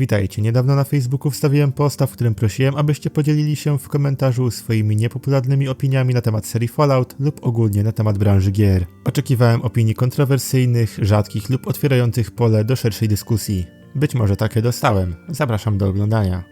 Witajcie, niedawno na Facebooku wstawiłem posta, w którym prosiłem, abyście podzielili się w komentarzu swoimi niepopularnymi opiniami na temat serii Fallout lub ogólnie na temat branży gier. Oczekiwałem opinii kontrowersyjnych, rzadkich lub otwierających pole do szerszej dyskusji. Być może takie dostałem. Zapraszam do oglądania.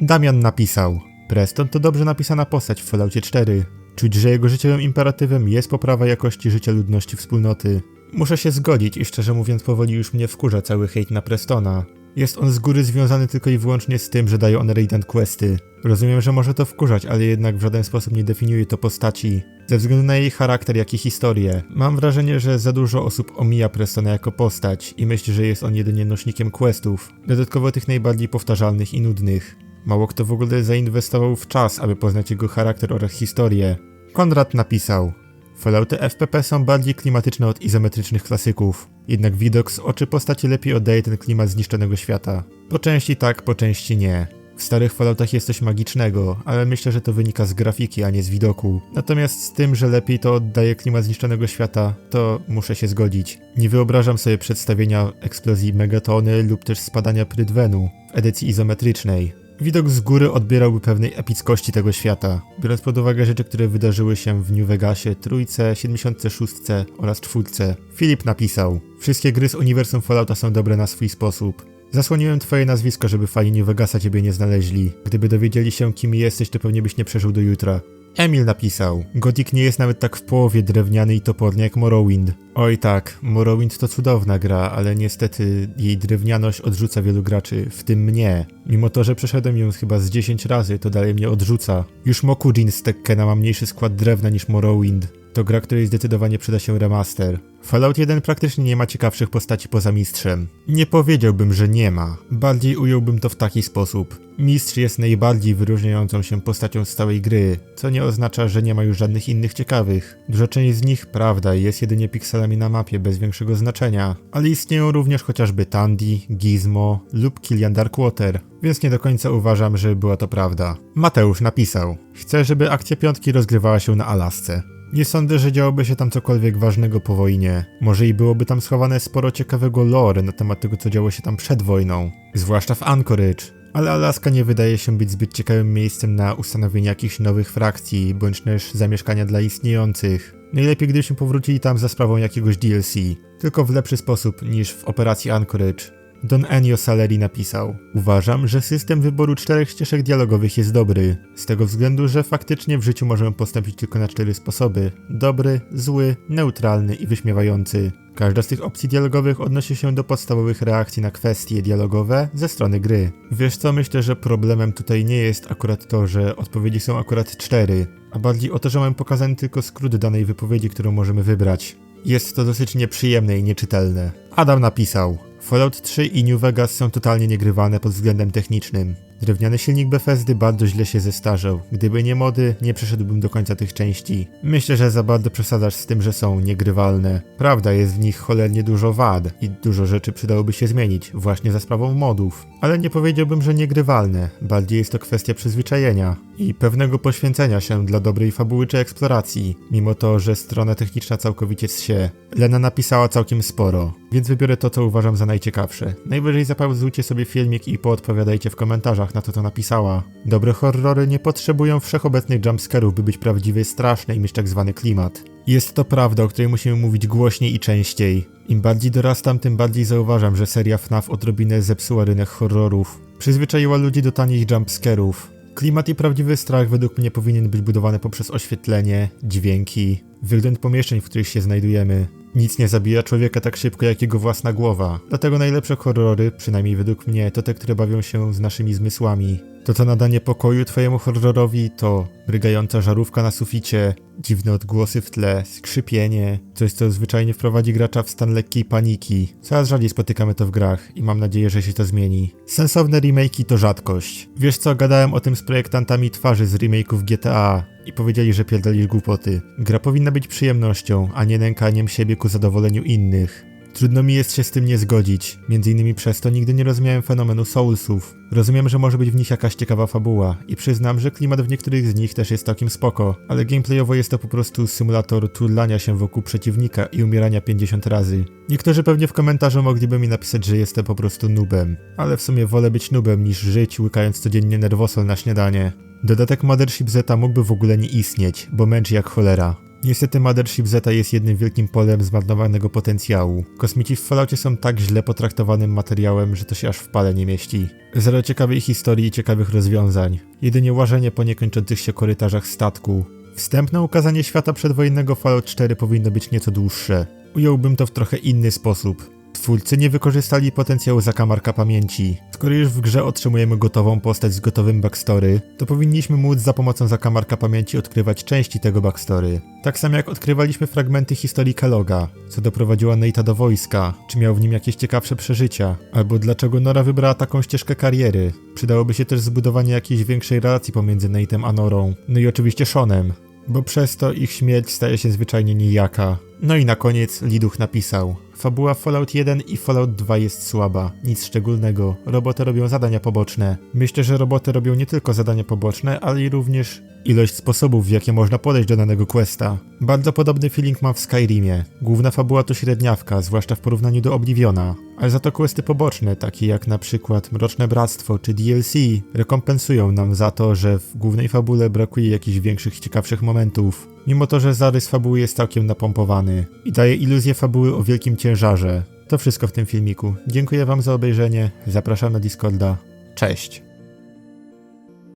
Damian napisał: Preston to dobrze napisana postać w Falloutie 4. Czuć, że jego życiowym imperatywem jest poprawa jakości życia ludności wspólnoty. Muszę się zgodzić i szczerze mówiąc powoli już mnie wkurza cały hejt na Prestona. Jest on z góry związany tylko i wyłącznie z tym, że daje on Raidant Questy. Rozumiem, że może to wkurzać, ale jednak w żaden sposób nie definiuje to postaci. Ze względu na jej charakter, jak i historię. Mam wrażenie, że za dużo osób omija Prestona jako postać i myśli, że jest on jedynie nośnikiem questów. Dodatkowo tych najbardziej powtarzalnych i nudnych. Mało kto w ogóle zainwestował w czas, aby poznać jego charakter oraz historię. Konrad napisał: Fallouty FPP są bardziej klimatyczne od izometrycznych klasyków, jednak widok z oczy postaci lepiej oddaje ten klimat zniszczonego świata. Po części tak, po części nie. W starych Falloutach jest coś magicznego, ale myślę, że to wynika z grafiki, a nie z widoku. Natomiast z tym, że lepiej to oddaje klimat zniszczonego świata, to muszę się zgodzić. Nie wyobrażam sobie przedstawienia eksplozji megatony lub też spadania Prydwenu w edycji izometrycznej. Widok z góry odbierałby pewnej epickości tego świata, biorąc pod uwagę rzeczy, które wydarzyły się w New Vegasie, Trójce, 76 oraz Czwórce. Filip napisał: Wszystkie gry z uniwersum Fallouta są dobre na swój sposób. Zasłoniłem twoje nazwisko, żeby fani New Vegasa ciebie nie znaleźli. Gdyby dowiedzieli się, kim jesteś, to pewnie byś nie przeżył do jutra. Emil napisał: Gothic nie jest nawet tak w połowie drewniany i toporny jak Morrowind. Oj tak, Morrowind to cudowna gra, ale niestety jej drewnianość odrzuca wielu graczy, w tym mnie. Mimo to, że przeszedłem ją chyba z 10 razy, to dalej mnie odrzuca. Już Mokujin z Tekkena ma mniejszy skład drewna niż Morrowind. To gra, której zdecydowanie przyda się remaster. Fallout 1 praktycznie nie ma ciekawszych postaci poza mistrzem. Nie powiedziałbym, że nie ma. Bardziej ująłbym to w taki sposób. Mistrz jest najbardziej wyróżniającą się postacią z całej gry, co nie oznacza, że nie ma już żadnych innych ciekawych. Duża część z nich, prawda, jest jedynie pikselami na mapie bez większego znaczenia, ale istnieją również chociażby Tandy, Gizmo lub Killian Darkwater, więc nie do końca uważam, że była to prawda. Mateusz napisał: Chcę, żeby akcja piątki rozgrywała się na Alasce. Nie sądzę, że działoby się tam cokolwiek ważnego po wojnie. Może i byłoby tam schowane sporo ciekawego lore na temat tego, co działo się tam przed wojną. Zwłaszcza w Anchorage. Ale Alaska nie wydaje się być zbyt ciekawym miejscem na ustanowienie jakichś nowych frakcji, bądź też zamieszkania dla istniejących. Najlepiej gdybyśmy powrócili tam za sprawą jakiegoś DLC, tylko w lepszy sposób niż w operacji Anchorage. Don Ennio Saleri napisał: Uważam, że system wyboru czterech ścieżek dialogowych jest dobry, z tego względu, że faktycznie w życiu możemy postąpić tylko na cztery sposoby: dobry, zły, neutralny i wyśmiewający. Każda z tych opcji dialogowych odnosi się do podstawowych reakcji na kwestie dialogowe ze strony gry. Wiesz co, myślę, że problemem tutaj nie jest akurat to, że odpowiedzi są akurat cztery, a bardziej o to, że mamy pokazany tylko skrót danej wypowiedzi, którą możemy wybrać. Jest to dosyć nieprzyjemne i nieczytelne. Adam napisał: Fallout 3 i New Vegas są totalnie niegrywalne pod względem technicznym. Drewniany silnik Bethesdy bardzo źle się zestarzał. Gdyby nie mody, nie przeszedłbym do końca tych części. Myślę, że za bardzo przesadzasz z tym, że są niegrywalne. Prawda, jest w nich cholernie dużo wad i dużo rzeczy przydałoby się zmienić, właśnie za sprawą modów. Ale nie powiedziałbym, że niegrywalne. Bardziej jest to kwestia przyzwyczajenia i pewnego poświęcenia się dla dobrej fabuły czy eksploracji, mimo to, że strona techniczna całkowicie się. Lena napisała całkiem sporo, więc wybiorę to, co uważam za najciekawsze. Najwyżej zapauzujcie sobie filmik i poodpowiadajcie w komentarzach na to, co napisała. Dobre horrory nie potrzebują wszechobecnych jumpscarów, by być prawdziwie straszne i mieć tak zwany klimat. Jest to prawda, o której musimy mówić głośniej i częściej. Im bardziej dorastam, tym bardziej zauważam, że seria FNAF odrobinę zepsuła rynek horrorów. Przyzwyczaiła ludzi do tanich jumpscarów. Klimat i prawdziwy strach według mnie powinien być budowany poprzez oświetlenie, dźwięki, wygląd pomieszczeń, w których się znajdujemy. Nic nie zabija człowieka tak szybko jak jego własna głowa. Dlatego najlepsze horrory, przynajmniej według mnie, to te, które bawią się z naszymi zmysłami. To co nada niepokoju twojemu horrorowi to mrygająca żarówka na suficie, dziwne odgłosy w tle, skrzypienie, coś co zwyczajnie wprowadzi gracza w stan lekkiej paniki. Coraz rzadziej spotykamy to w grach i mam nadzieję, że się to zmieni. Sensowne remake'i to rzadkość. Wiesz co, gadałem o tym z projektantami twarzy z remake'ów GTA i powiedzieli, że pierdolisz głupoty. Gra powinna być przyjemnością, a nie nękaniem siebie ku zadowoleniu innych. Trudno mi jest się z tym nie zgodzić, między innymi przez to nigdy nie rozumiałem fenomenu Soulsów. Rozumiem, że może być w nich jakaś ciekawa fabuła i przyznam, że klimat w niektórych z nich też jest całkiem spoko, ale gameplayowo jest to po prostu symulator turlania się wokół przeciwnika i umierania 50 razy. Niektórzy pewnie w komentarzu mogliby mi napisać, że jestem po prostu nubem, ale w sumie wolę być nubem niż żyć łykając codziennie nerwosol na śniadanie. Dodatek Mothership Zeta mógłby w ogóle nie istnieć, bo męczy jak cholera. Niestety Mothership Zeta jest jednym wielkim polem zmarnowanego potencjału. Kosmici w Falloutie są tak źle potraktowanym materiałem, że to się aż w pale nie mieści. Zero ciekawej historii i ciekawych rozwiązań. Jedynie łażenie po niekończących się korytarzach statku. Wstępne ukazanie świata przedwojennego Fallout 4 powinno być nieco dłuższe. Ująłbym to w trochę inny sposób. Twórcy nie wykorzystali potencjału zakamarka pamięci. Skoro już w grze otrzymujemy gotową postać z gotowym backstory, to powinniśmy móc za pomocą zakamarka pamięci odkrywać części tego backstory. Tak samo jak odkrywaliśmy fragmenty historii Kelloga, co doprowadziło Nate'a do wojska, czy miał w nim jakieś ciekawsze przeżycia, albo dlaczego Nora wybrała taką ścieżkę kariery. Przydałoby się też zbudowanie jakiejś większej relacji pomiędzy Nate'em a Norą, no i oczywiście Seanem, bo przez to ich śmierć staje się zwyczajnie nijaka. No i na koniec Liduch napisał: Fabuła Fallout 1 i Fallout 2 jest słaba, nic szczególnego. Roboty robią zadania poboczne. Myślę, że roboty robią nie tylko zadania poboczne, ale i również ilość sposobów, w jakie można podejść do danego questa. Bardzo podobny feeling mam w Skyrimie. Główna fabuła to średniawka, zwłaszcza w porównaniu do Obliviona, ale za to questy poboczne, takie jak na przykład Mroczne Bractwo czy DLC, rekompensują nam za to, że w głównej fabule brakuje jakichś większych, ciekawszych momentów. Mimo to, że zarys fabuły jest całkiem napompowany i daje iluzję fabuły o wielkim ciężarze. To wszystko w tym filmiku. Dziękuję Wam za obejrzenie, zapraszam na Discorda. Cześć!